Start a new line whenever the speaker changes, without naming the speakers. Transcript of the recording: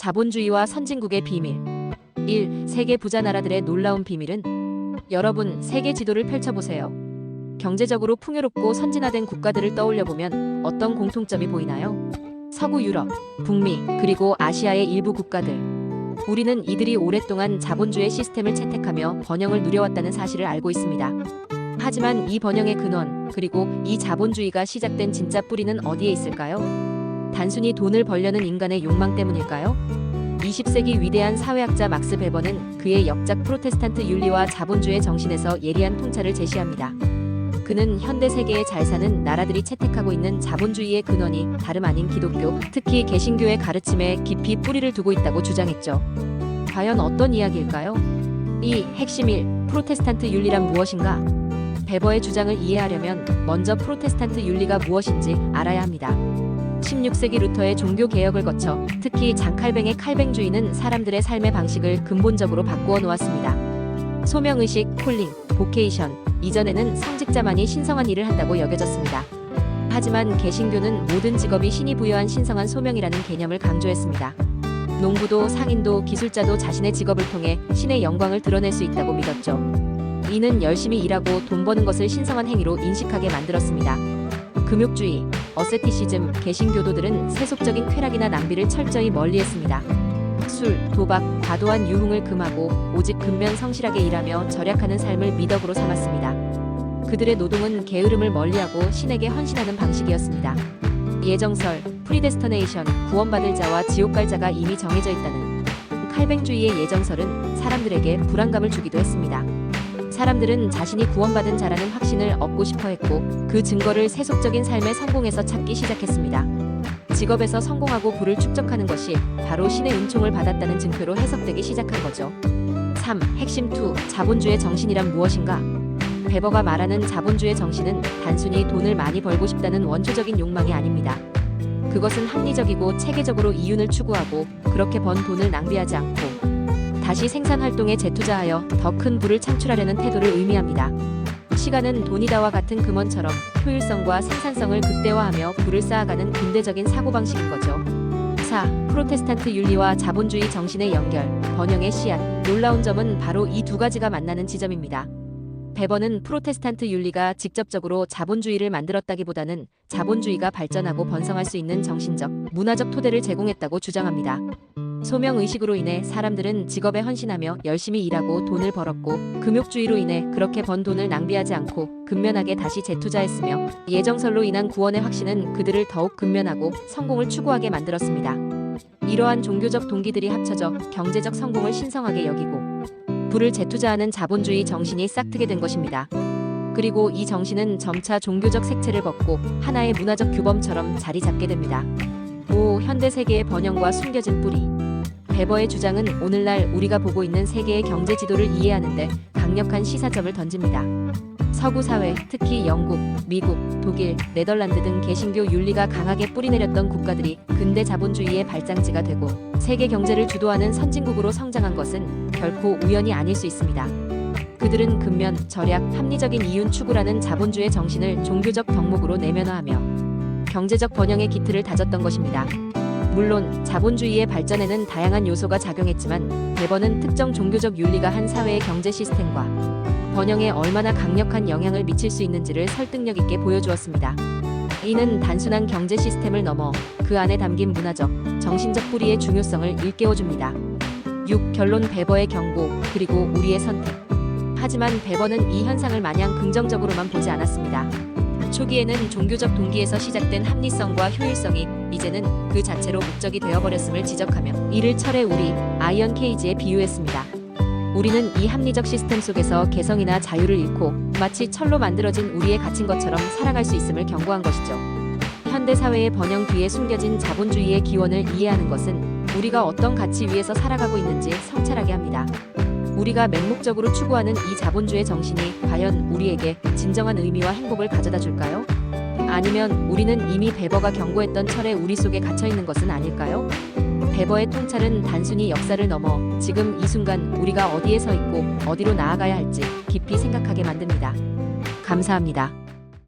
자본주의와 선진국의 비밀 1. 세계 부자 나라들의 놀라운 비밀은 여러분 세계 지도를 펼쳐보세요. 경제적으로 풍요롭고 선진화된 국가들을 떠올려보면 어떤 공통점이 보이나요? 서구 유럽, 북미, 그리고 아시아의 일부 국가들. 우리는 이들이 오랫동안 자본주의 시스템을 채택하며 번영을 누려왔다는 사실을 알고 있습니다. 하지만 이 번영의 근원, 그리고 이 자본주의가 시작된 진짜 뿌리는 어디에 있을까요? 단순히 돈을 벌려는 인간의 욕망 때문일까요? 20세기 위대한 사회학자 막스 베버는 그의 역작 프로테스탄트 윤리와 자본주의 정신에서 예리한 통찰을 제시합니다. 그는 현대 세계에 잘 사는 나라들이 채택하고 있는 자본주의의 근원이 다름 아닌 기독교, 특히 개신교의 가르침에 깊이 뿌리를 두고 있다고 주장했죠. 과연 어떤 이야기일까요? 이 핵심 1. 프로테스탄트 윤리란 무엇인가? 베버의 주장을 이해하려면 먼저 프로테스탄트 윤리가 무엇인지 알아야 합니다. 16세기 루터의 종교 개혁을 거쳐 특히 장칼뱅의 칼뱅주의는 사람들의 삶의 방식을 근본적으로 바꾸어 놓았습니다. 소명의식, 콜링, 보케이션, 이전에는 성직자만이 신성한 일을 한다고 여겨졌습니다. 하지만 개신교는 모든 직업이 신이 부여한 신성한 소명이라는 개념을 강조했습니다. 농부도 상인도 기술자도 자신의 직업을 통해 신의 영광을 드러낼 수 있다고 믿었죠. 이는 열심히 일하고 돈 버는 것을 신성한 행위로 인식하게 만들었습니다. 금욕주의, 어세티시즘, 개신교도들은 세속적인 쾌락이나 낭비를 철저히 멀리했습니다. 술, 도박, 과도한 유흥을 금하고 오직 근면 성실하게 일하며 절약하는 삶을 미덕으로 삼았습니다. 그들의 노동은 게으름을 멀리하고 신에게 헌신하는 방식이었습니다. 예정설, 프리데스터네이션, 구원받을 자와 지옥 갈 자가 이미 정해져 있다는 칼뱅주의의 예정설은 사람들에게 불안감을 주기도 했습니다. 사람들은 자신이 구원받은 자라는 확신을 얻고 싶어 했고 그 증거를 세속적인 삶의 성공에서 찾기 시작했습니다. 직업에서 성공하고 부를 축적하는 것이 바로 신의 은총을 받았다는 증표로 해석되기 시작한 거죠. 3. 핵심 2. 자본주의 정신이란 무엇인가? 베버가 말하는 자본주의 정신은 단순히 돈을 많이 벌고 싶다는 원초적인 욕망이 아닙니다. 그것은 합리적이고 체계적으로 이윤을 추구하고 그렇게 번 돈을 낭비하지 않고 다시 생산 활동에 재투자하여 더 큰 부를 창출하려는 태도를 의미합니다. 시간은 돈이다와 같은 금원처럼 효율성과 생산성을 극대화하며 부를 쌓아가는 근대적인 사고방식인 거죠. 4. 프로테스탄트 윤리와 자본주의 정신의 연결, 번영의 씨앗. 놀라운 점은 바로 이 두 가지가 만나는 지점입니다. 베버는 프로테스탄트 윤리가 직접적으로 자본주의를 만들었다기보다는 자본주의가 발전하고 번성할 수 있는 정신적, 문화적 토대를 제공했다고 주장합니다. 소명 의식으로 인해 사람들은 직업에 헌신하며 열심히 일하고 돈을 벌었고 금욕주의로 인해 그렇게 번 돈을 낭비하지 않고 근면하게 다시 재투자했으며 예정설로 인한 구원의 확신은 그들을 더욱 근면하고 성공을 추구하게 만들었습니다. 이러한 종교적 동기들이 합쳐져 경제적 성공을 신성하게 여기고 부를 재투자하는 자본주의 정신이 싹트게 된 것입니다. 그리고 이 정신은 점차 종교적 색채를 벗고 하나의 문화적 규범처럼 자리 잡게 됩니다. 5. 현대 세계의 번영과 숨겨진 뿌리. 베버의 주장은 오늘날 우리가 보고 있는 세계의 경제 지도를 이해하는데 강력한 시사점을 던집니다. 서구 사회, 특히 영국, 미국, 독일, 네덜란드 등 개신교 윤리가 강하게 뿌리내렸던 국가들이 근대 자본주의의 발장지가 되고 세계 경제를 주도하는 선진국으로 성장한 것은 결코 우연이 아닐 수 있습니다. 그들은 근면, 절약, 합리적인 이윤 추구라는 자본주의 정신을 종교적 덕목으로 내면화하며 경제적 번영의 기틀을 다졌던 것입니다. 물론 자본주의의 발전에는 다양한 요소가 작용했지만 베버는 특정 종교적 윤리가 한 사회의 경제 시스템과 번영에 얼마나 강력한 영향을 미칠 수 있는지를 설득력 있게 보여주었습니다. 이는 단순한 경제 시스템을 넘어 그 안에 담긴 문화적, 정신적 뿌리의 중요성을 일깨워줍니다. 6. 결론 베버의 경고, 그리고 우리의 선택. 하지만 베버는 이 현상을 마냥 긍정적으로만 보지 않았습니다. 초기에는 종교적 동기에서 시작된 합리성과 효율성이 이제는 그 자체로 목적이 되어버렸음을 지적하며 이를 철의 우리, 아이언 케이지에 비유했습니다. 우리는 이 합리적 시스템 속에서 개성이나 자유를 잃고 마치 철로 만들어진 우리의 갇힌 것처럼 살아갈 수 있음을 경고한 것이죠. 현대 사회의 번영 뒤에 숨겨진 자본주의의 기원을 이해하는 것은 우리가 어떤 가치 위에서 살아가고 있는지 성찰하게 합니다. 우리가 맹목적으로 추구하는 이 자본주의 정신이 과연 우리에게 진정한 의미와 행복을 가져다 줄까요? 아니면 우리는 이미 베버가 경고했던 철의 우리 속에 갇혀 있는 것은 아닐까요? 베버의 통찰은 단순히 역사를 넘어 지금 이 순간 우리가 어디에 서 있고 어디로 나아가야 할지 깊이 생각하게 만듭니다. 감사합니다.